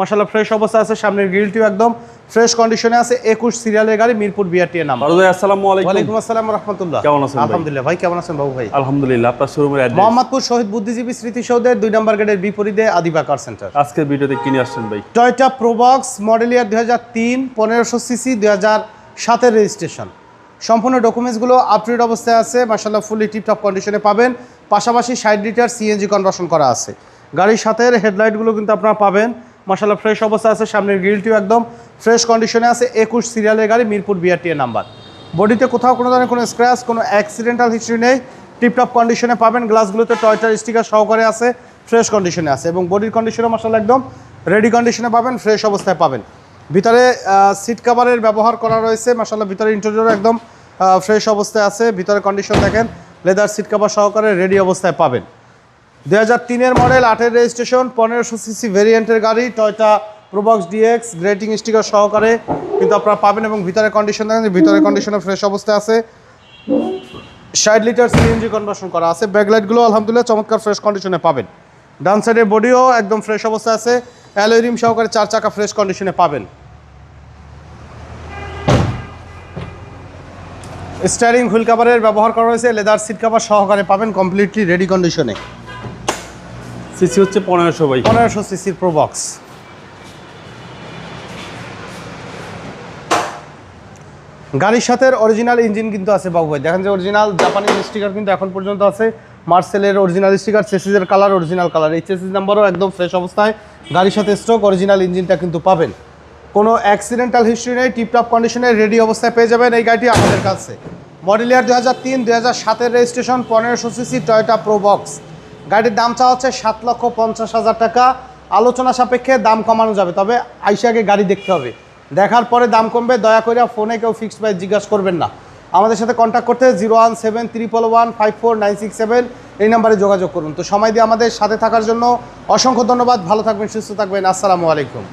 মাসাল্লাহ ফ্রেশ অবস্থা আছে সামনের গ্রিলটিও একদম ফ্রেশ কন্ডিশনে আছে। একুশ সিরিয়ালের গাড়ি মিরপুর বিআরটি ভাই আসসালামু আলাইকুম। আসসালাম রহমতুল্লাহ। কেমন আছেন আলহামদুলিল্লাহ ভাই কেমন আছেন বাবু ভাই? আলহামদুলিল্লাহ আপনার শোরুমের অ্যাড্রেস মোহাম্মদপুর শহীদ বুদ্ধিজীবী স্মৃতিসৌধের দুই নম্বর গেটের বিপরীতে আদিবা কার সেন্টার আজকের ভিডিওতে কিনে আসছেন ভাই? টয়টা প্রোবক্স মডেল ইয়ার দুই হাজার তিন পনেরোশো সিসি দুই হাজার সাতের রেজিস্ট্রেশন সম্পূর্ণ ডকুমেন্টসগুলো আপডেট অবস্থায় আছে মাসাল্লাহ ফুলি টিপটপ কন্ডিশনে পাবেন। পাশাপাশি ষাট লিটার সিএনজি কনভার্সন করা আছে। গাড়ির সাথে হেডলাইটগুলো কিন্তু আপনারা পাবেন। মাসাল্লাহ ফ্রেশ অবস্থা আছে, সামনের গ্রিলটিও একদম ফ্রেশ কন্ডিশনে আছে। একুশ সিরিয়ালের গাড়ি, মিরপুর বিআরটি এর নাম্বার বডিতে কোথাও কোনো ধরনের কোনো স্ক্র্যাচ কোনো অ্যাক্সিডেন্টাল হিস্ট্রি নেই। টিপটপ কন্ডিশনে পাবেন গ্লাসগুলোতে টয়টার স্টিকার সহকারে আছে ফ্রেশ কন্ডিশনে আছে। এবং বডির কন্ডিশনে মাসাল্লাহ একদম রেডি কন্ডিশনে পাবেন ফ্রেশ অবস্থায় পাবেন। ভিতরে সিট কাভারের ব্যবহার করা রয়েছে মাসাল্লাহ ভিতরে ইন্টেরিয়র একদম ফ্রেশ অবস্থায় আছে। ভিতরে কন্ডিশন দেখেন লেদার সিট কাভার সহকারে রেডি অবস্থায় পাবেন। দু হাজার তিনের মডেল, আটের রেজিস্ট্রেশন, পনেরোশো সিসি ভেরিয়েন্টের গাড়ি, টয়টা প্রোবক্স ডিএক্স, গ্রেটিং স্টিকার সহকারে। কিন্তু আপনারা পাবেন এবং ভিতরে কন্ডিশন দেখেন ভিতরে কন্ডিশনে ফ্রেশ অবস্থায় আছে। ষাট লিটার সিএনজি কনভার্সন করা আছে। ব্যাকলাইটগুলো আলহামদুলিল্লাহ চমৎকার ফ্রেশ কন্ডিশনে পাবেন। ডান সাইডের বডিও একদম ফ্রেশ অবস্থায় আছে। অ্যালোরিম সহকারে চার চাকা ফ্রেশ কন্ডিশনে পাবেন। স্টারিং হুইল কাভারের ব্যবহার করা হয়েছে। লেদার সিট কাভার সহকারে পাবেন কমপ্লিটলি রেডি কন্ডিশনে সিসি হচ্ছে পনেরোশো ভাই পনেরোশো সিসির প্রোবক্স গাড়ির সাথে অরিজিনাল ইঞ্জিন কিন্তু আছে বাবু ভাই দেখেন যে অরিজিনাল জাপানিজ স্টিকার কিন্তু এখন পর্যন্ত আছে। মার্সেলের অরিজিনাল স্টিকার চেসিসের কালার অরিজিনাল কালার এই চেসিস নাম্বারও একদম ফ্রেশ অবস্থায়। গাড়ির সাথে স্ট্রোক অরিজিনাল ইঞ্জিনটা কিন্তু পাবেন। কোনো অ্যাক্সিডেন্টাল হিস্ট্রি নেই টিপটপ কন্ডিশনে রেডি অবস্থায় পেয়ে যাবেন এই গাড়িটি আমাদের কাছে। মডেল ইয়ার দু হাজার তিন দু হাজার সাতের রেজিস্ট্রেশন পনেরোশো সিসি টয়োটা প্রো বক্স গাড়ির দাম চাওয়া হচ্ছে সাত লক্ষ পঞ্চাশ হাজার টাকা। আলোচনা সাপেক্ষে দাম কমানো যাবে, তবে আইসে আগে গাড়ি দেখতে হবে। দেখার পরে দাম কমবে, দয়া করে ফোনে কেউ ফিক্সড প্রাইস জিজ্ঞাসা করবেন না। আমাদের সাথে কন্ট্যাক্ট করতে zero one seven triple one five four nine six seven এই নাম্বারে যোগাযোগ করুন। তো সময় দিয়ে আমাদের সাথে থাকার জন্য অসংখ্য ধন্যবাদ, ভালো থাকবেন, সুস্থ থাকবেন, আসসালামু আলাইকুম।